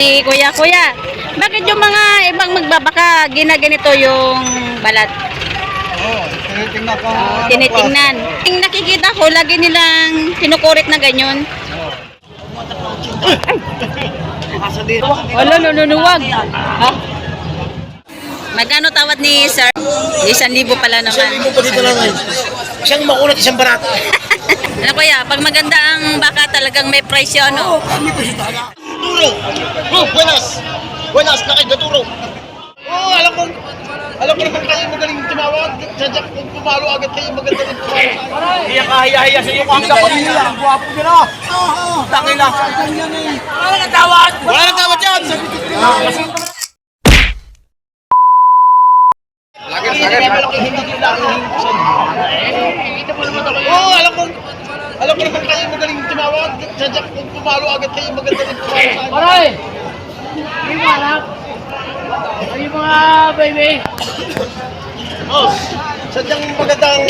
Si Kuya, Kuya, bakit yung mga ibang magbabaka ginaganito yung balat? Oo, tinitingnan ko. Oh, tinitingnan. Yung nakikita ko, lagi nilang kinukurit na ganyan. Asa dito. Wala, nanunuwag. Ha? Magkano tawad ni sir? Isang libo pala naman. Isang libo pa dito lang eh. Siyang makulat, isang barato. Ano kuya, pag maganda ang baka talagang may price yun, no? Kami ko si Duro! Bro, buenas! Buenas, nakay Gaturo. Oo, oh, alam ko. Alam ko naman kayo magaling tumawag. Sadyak kung pumalo agad kayo maganda rin akin. Hiya ka, hiya, hiya sa iyo kung hanggang pa nila. Ang gwapo nyo na. Tangin na. Wala nang tawad. Wala nang tawad yan! Lagi lagi hindi din lang Oo, oh, alam ko. Alam ko naman kayo magaling tumawag. Sadyak kung pumalo agad kayo maganda rin tumawag sa akin. Aray! Hindi mo anak. Ay, mga baby. Oh, sadyang magandang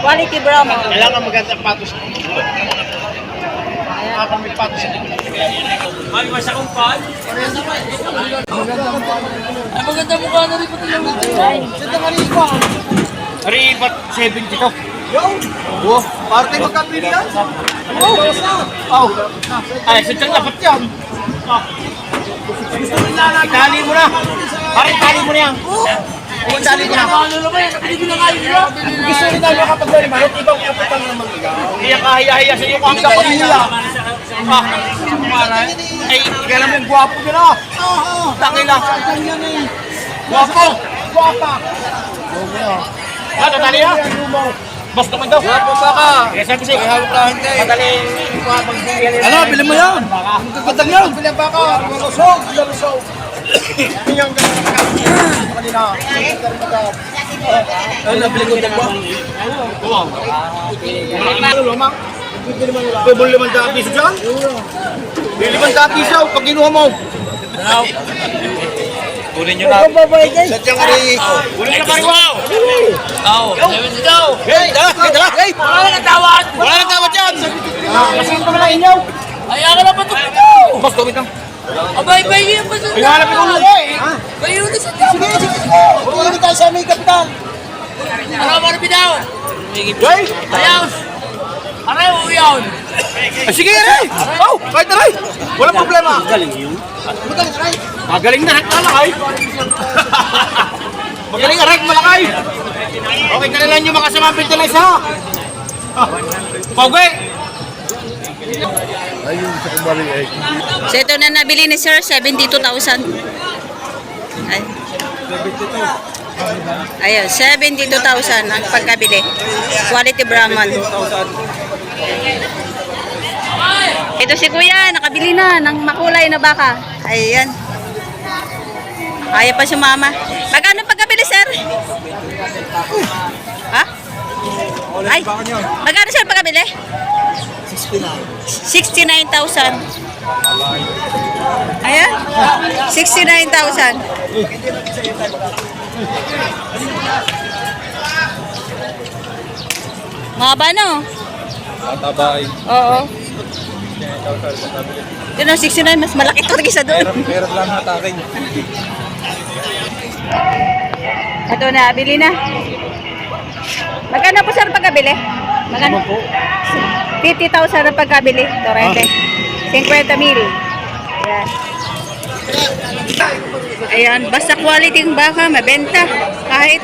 Quality Brahma. Kailangan magandang patos. Kailangan may patos. Ay, masa kong pan. Ay, maganda mukha na rin pati yung Sita ka rin pa. Ribat 70 to. Oh, parte magkapili yan? Oh. Ay, sadyang dapat yan. Oh. Itali mo na. Pare, itali mo na yan. Huwag itali mo na. Ano naman yan? Kapili na kayo nila. Gusto rin namin kapag gawin manot, ibang kapatang naman ikaw. Hiya ka, hiya, hiya sa iyo kung hanggang pa nila. Ah. Ay, kailan mo yung gwapo nyo na. Tangin na. Gwapo. Guwapa! Ah, tatali na. Boss naman daw. Gwapo pa ka. Kaya sabi sa'yo, madaling magbigyan nila. Ano, bilhin mo yan! Ang kagandang yan! Bilhin pa ka! Malusog! Malusog! Yung kanina. Ano, nabili ko ba? Ano, lumang? Pwede limang daan piso dyan? Limang daan piso pag kinuha mo. Kunin nyo na. Sadyang ari. Kunin nyo na pari wow. Seven daw. Hey, dala! Hey, dala! Hey! Wala nang tawad. Wala nang tawad dyan! Kasi ito lang inyo. Ay, ako na patok ito. Boss, gawin ka. Abay, bay, yun pa sa Hinahanap yung ulo ko eh! Bayo na sa tao. Sige, sige! Huwag tayo sa may kapitan! Ano mo na bitaw? Hey! Ayaw. Aray, uyaw. Ah, sige, Ray! Oh, kahit na, Ray! Walang problema! Magaling yun? Magaling, Ray! Magaling na, malakay! Magaling na, Ray, malakay! Okay ka na lang yung mga sumapit na isa! Pogi! So ito na nabili ni sir, 72,000. Ay. Ayun, 72,000 ang pagkabili. Quality Brahman. Ito si kuya, nakabili na ng makulay na baka. Ayan. Ayaw pa sumama. Magkano pagkabili, sir? Ha? Ay, magkano sir pagkabili? 69,000. Ayan. 69,000. Mahaba no? Matabay. Oo. Yun ang 69, mas malaki ito kaysa doon. Meron lang hatakin. Ito na, bili na. Magkano po sir pagkabili? Magkano? 50,000 ang pagkabili. Torrente. 50 mil. Ayan. Ayan, basta quality ng baka, mabenta. Kahit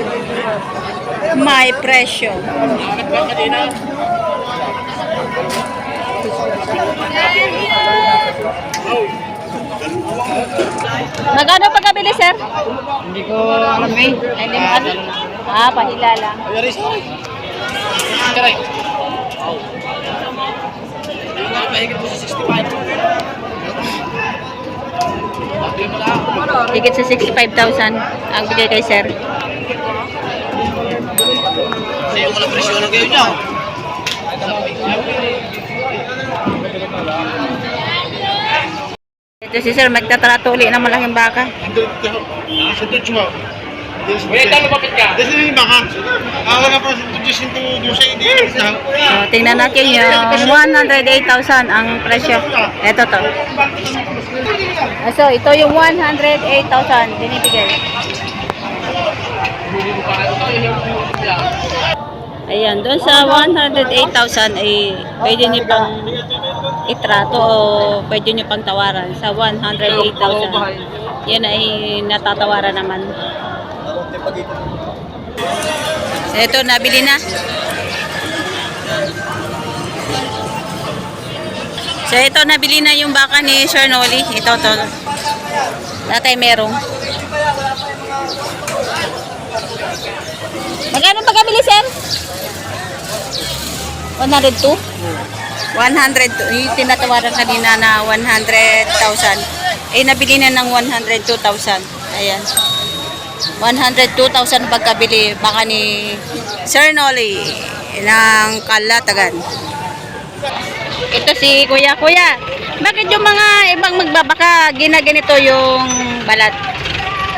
may presyo. Magkano pagkabili, sir? Hindi ko alam eh. Hindi mo ano? Ah, pahila lang. Aray. Higit sa 65,000 ang bigay kay sir. Sa'yo ko lang presyonan kayo niya. Ito si sir, magtatrato uli ng malaking baka. Dutch mo. Kuya, ito lumapit ka. Dito yung baka. Ako na po sa 212 hindi. So, tingnan natin yung 108,000 ang presyo. Ito to. Ah, So, ito yung 108,000 binibigay. Ayan, doon sa 108,000 ay pwede niyo pang itrato o pwede niyo pang tawaran sa 108,000. Yan ay natatawaran naman. Ito, nabili na. So, ito, nabili na yung baka ni Sir Noli. Ito, to. Dati merong. Magkano pa kabili, sir? 102? 102. Yung tinatawaran kanina na 100,000. Eh, nabili na ng 102,000. Ayan. 102,000 pagkabili baka ni Sir Nolly ng Kalatagan. Ito si Kuya. Kuya, bakit yung mga ibang magbabaka ginaganito yung balat?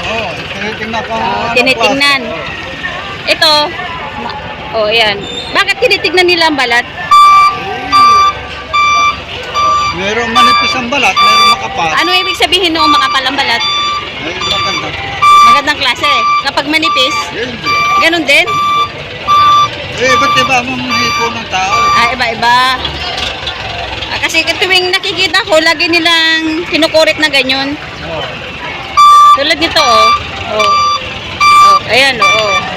Oo, tinitingnan ko. Oh, tinitingnan. Ito, oh, yan. Bakit tinitignan nila ang balat? Merong manipis ang balat, merong makapal. Ano ibig sabihin noong makapal ang balat? Ay, maganda. Magandang klase. Kapag manipis, Yun. ganun din. Eh, ba't diba ang hipo ng tao? Ah, iba-iba. Ah, kasi tuwing nakikita ko, lagi nilang kinukurit na ganyan. Oo. Tulad nito, oh. Oh. Oh, ayan, oh. oh.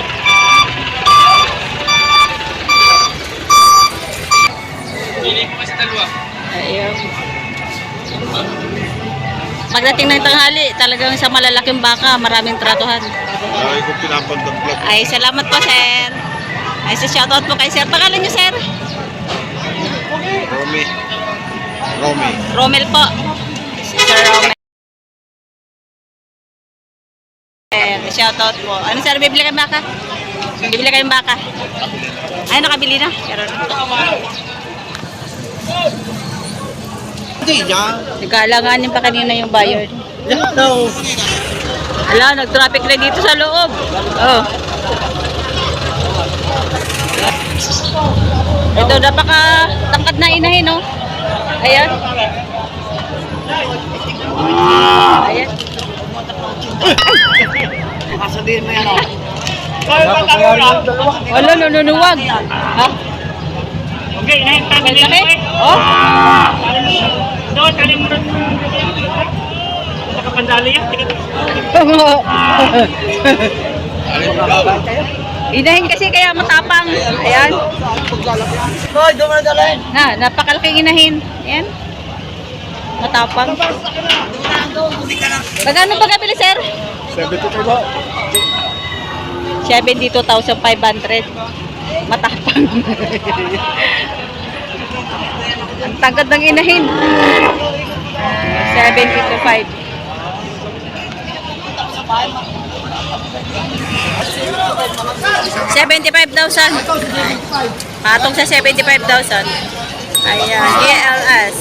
Pagdating ng tanghali, talagang sa malalaking baka, maraming tratuhan. Ay, kung pinapandaglag. Ay, salamat po, sir. Ay, sa shoutout po kay sir. Pangalan niyo, sir? Romy. Romy. Romel po. Si Sir Romel. Shoutout po. Ano, sir? Bibili kayong baka? Bibili kayong baka? Ay, nakabili na. Pero, Hindi yan. nag-aalanganin pa kanina yung buyer. Yan daw. Ala, nag-traffic na dito sa loob. Oh. Ito, napaka tangkad na inahin, no? Ayan. Ayan. Kasabihin mo yan, oh. Wala, nanunuwag. Ha? Okay, inahin. Ang laki? Oh? Doon, kalimutan mo. Nakapandali yan. Inahin kasi kaya matapang. Ayan. Hoy, mo na napakalaking inahin. Ayan. Matapang. Magkano ba kabili, sir? 72 ba? 72,500. Matapang. Tagad ng inahin. 72,500. Seventy-five thousand. Patong sa seventy-five thousand. Ayan, ELS.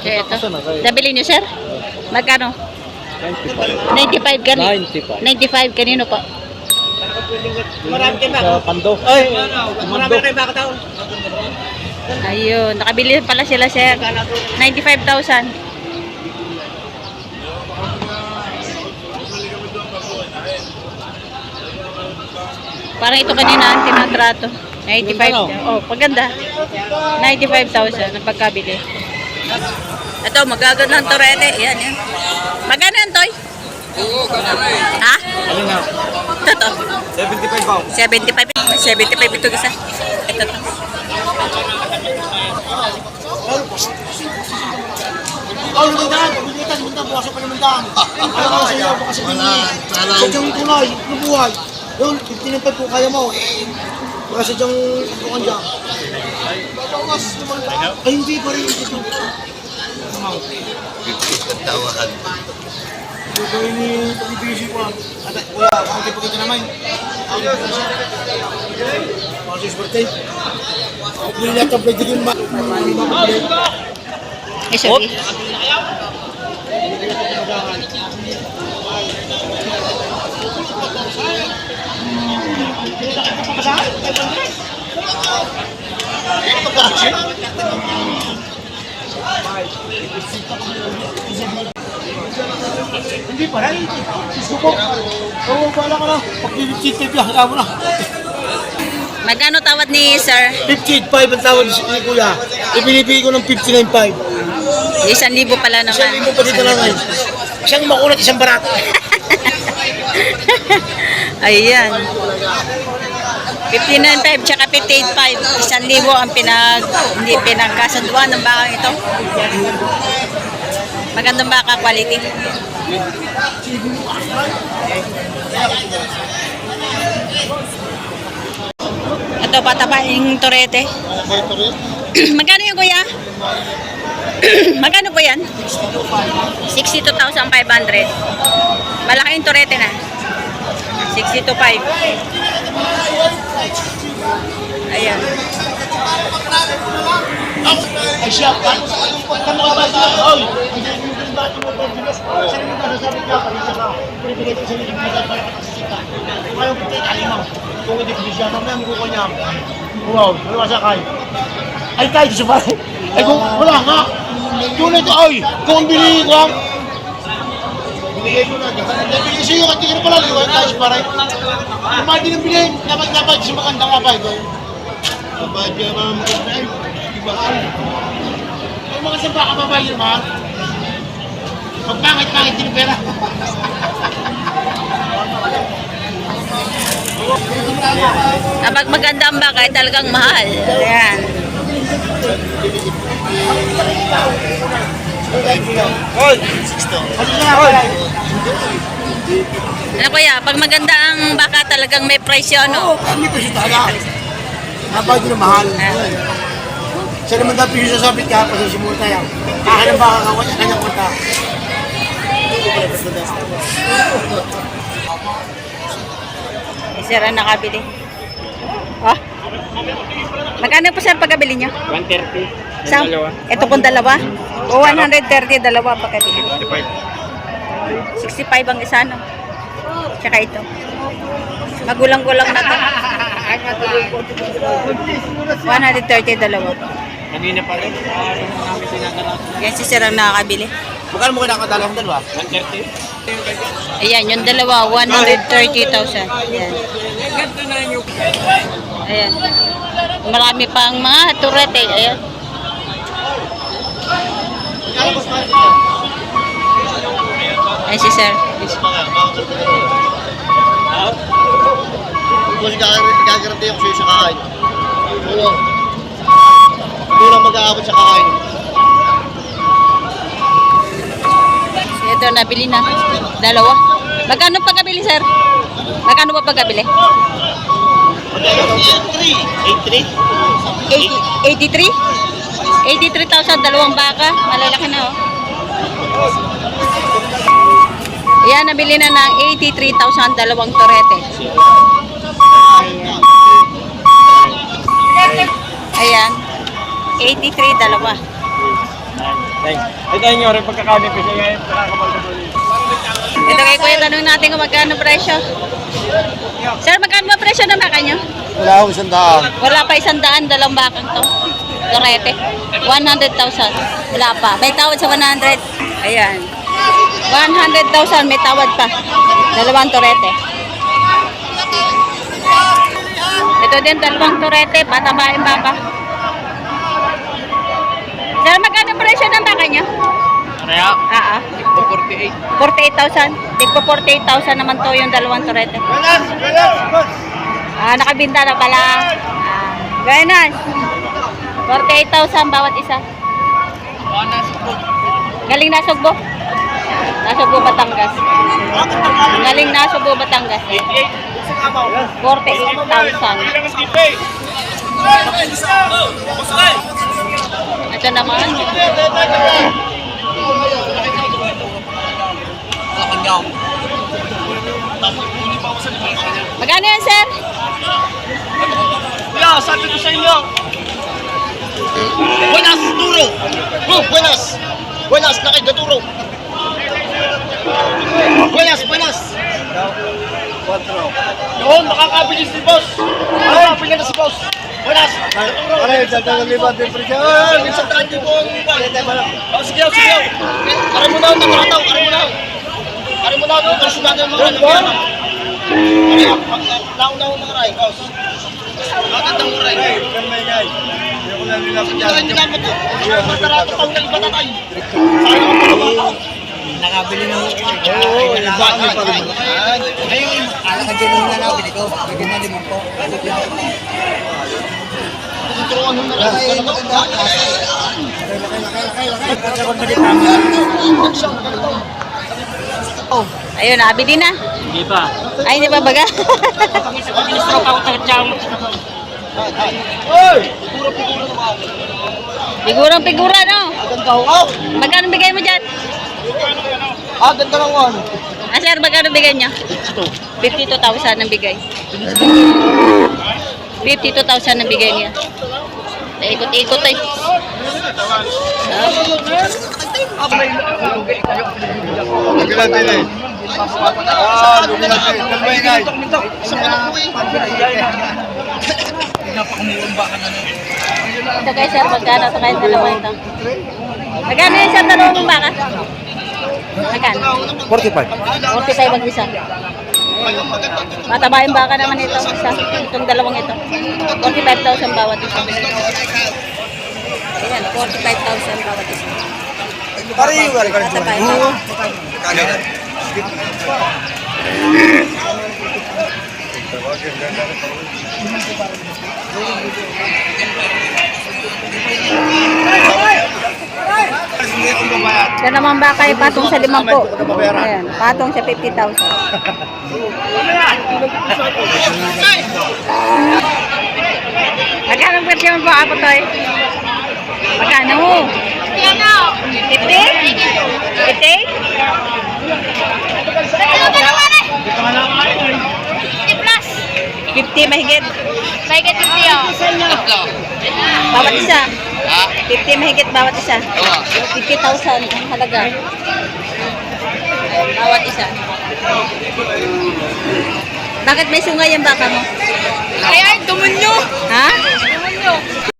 Okay, ito. Nabili niyo, sir? Magkano? 95 kan 95. 95 kanino po? Marami kayo Sa pando. Ay, marami kayo baka tao. Ayun, nakabili pala sila sir. 95,000. Parang ito kanina ang tinatrato. 95. Oh, paganda. 95,000 ang pagkabili. Ito, magaganda ng torete. Yan, yan. Magkano yan, Toy? Ha? Ano na? Ito to. 75 ba? 75. 75 ito isa. Ito to. Oh, lumandaan. Lumandaan, lumandaan. Bukas pa lumandaan. Ano ka sa iyo? Baka sabihin mo. Sadyang tunay, nabuhay. Yun, 15 po kaya mo. Baka sadyang bukan dyan. Ay, hindi pa rin. Ito Tawahan. Joko ini televisi ada lang. At wala, kaunti po kita naman. Ang presya. Masih seperti. Belinya lihat beli jadi mbak. Eh, sorry. Thank you. Hindi pa rin. Gusto ko. Oo, bala ka na. Pag-cheat tape yan, kaya mo na. Magkano tawad ni sir? 58.5 ang tawag ni Kuya. Ibinibigay ko ng 59.5. Isang libo pala Isang naman. libo pa dito lang ngayon. Isang makulat, isang barato. Ayan. 59.5 tsaka 58.5. Isang libo ang pinag, hindi pinagkasunduan ng bakang ito. Magandang baka quality. Ito pataba yung torete. Magkano yung kuya? Magkano po yan? 62,500. Malaki yung torete na. 62.5. Ayan. Ay siya, kahit sa anong pagkamabasa, oy! Ang dati mo ito, bilis. Sa rin mo sasabi ka, palisa ka. Ko sa lilig mo para kasasita. Kung ayaw kita, alimaw. Kung hindi bilis siya, mamaya mo ko niya. Wow, wala sa kay. Ay, kahit sa pare. Ay, kung wala nga. Tunay ito, oy! Kung bili ko, Binigay ko na. Binigay sa iyo, kanti ka na pala. Liwan tayo sa. Kumahal din ang bilhin. Dapat dapat sa magandang kapay ko. Dapat ka mga maganda. Ay, Ay, mga samba ka babae yun, ha? Pagpangit-pangit din pera. Kapag maganda ang baka, ay talagang mahal. Ayan. Ano kuya, pag maganda ang baka, talagang may presyo, Oo, no? kami pa siya talaga. Nabay din ang mahal. Siya naman dapat yung sasabit ka, pasisimula tayo. Kaya ng baka ka, kanyang kunta. Eh, sir, ang nakabili. Oh. Magkano po sir pagkabili nyo? 130. Sa, ito pong dalawa? O 130, dalawa pagkabili. 65 ang isa, no? Tsaka ito. Magulang-gulang na to. 130, dalawa. Kanina pa rin. Sinadala? Yan si sir ang nakakabili. Magkano mo kinakadala ng dalawa? 130. Ayan, yung dalawa, 130,000. Ayan. Ganito na yung... Ayan. Marami pang mga turete. Ayan. Ayan si sir. Kasi gagaranti ako sa'yo sa kakain. Oo. Hindi lang mag-aabot sa kakain. Ito, nabili na. Dalawa. Magkano pagkabili, sir? Magkano pa pagkabili? 83. 83? 80, 83? 83,000, dalawang baka. Malalaki na, oh. Ayan, nabili na ng 83,000, dalawang torete. Ayan. Ayan. 83, dalawa. Ay, tayo nyo rin pagkakami pa siya ngayon. Ito kay Kuya, tanong natin kung magkano presyo. Sir, magkano ba presyo ng baka nyo? Wala akong isang daan. Wala pa isang daan, dalawang bakang to. Torete. 100,000. Wala pa. May tawad sa 100. Ayan. 100,000 may tawad pa. Dalawang torete. Ito din, dalawang torete. Patabain baka. Sir, magkano presyo ng baka niya? Kaya, Ah, ah. 48. 48,000. Tigpo 48,000 naman to yung dalawang torete. Balas! Balas! Boss! Ah, nakabinta na pala. Ah, ganun. 48,000 bawat isa. Galing na Sugbo. Nasugbo, Batangas. Galing na Sugbo, Batangas. 48,000. Ito naman. Magkano yan, sir? Yeah, sabi ko sa inyo. Buenas, Duro! Buenas! Buenas, nakay! Buenas, buenas! Yun, makakabilis si boss. Makakabilis na si boss. Wala. Aray, dagdagan liba din presyo. Ah, minsan tayo di po ang Oh, sige, sige. Kari mo na, tatrato, kari mo na. Kari mo na, kasi natin mga ano yan. Kari, nauna mo mga ray, boss. Magandang mga ray. Ay, kan may ngay. Hindi ko na nila Hindi na, hindi na mo to. Matarato tayo na iba tatay. Sayang ang palabaw. Nakabili ng Oo, iba kami pa rin. Ngayon, Ala ka dyan nung nalabili ko. Bigyan na limang po. Rin. Ayun, nabili na. Hindi pa. Ay, hindi pa baga. Stroke ako tagatsaw mo. Hoy! Puro-puro naman. Figurang figura, no? Oh! Magkano bigay mo dyan? Ah, ganda ng one. Ah, sir, magkano bigay niya? 52,000 ang bigay. 52,000 ang bigay niya. Ikot-ikot eh. Nagilan din eh. Ah, lumilan din. Kan may ngay. Sa mga kuwi. Ito kay sir, magkano? Ito kay dalawa ito. Magkano yung sir, dalawa mong baka? Magkano? 45. 45 ang isa. Mataba yung baka naman ito. Isa. Itong dalawang ito. 45,000 bawat isa. Ayan, 45,000 bawat isa. Pari, pari ka Mataba yung baka. Ito naman baka yung patong sa limampu. Ayan, patong sa 50,000. Magkano ang presyo mo apo to eh? Magkano? Magkano? 50? 50? 50 mahigit. Mahigit 50 oh. Bawat isa. Ha? 50 mahigit bawat isa. Oo. 50,000 ang halaga. Bawat isa. Bakit may sungay ang baka mo? Ay, ay, tumunyo! Ha? Tumunyo!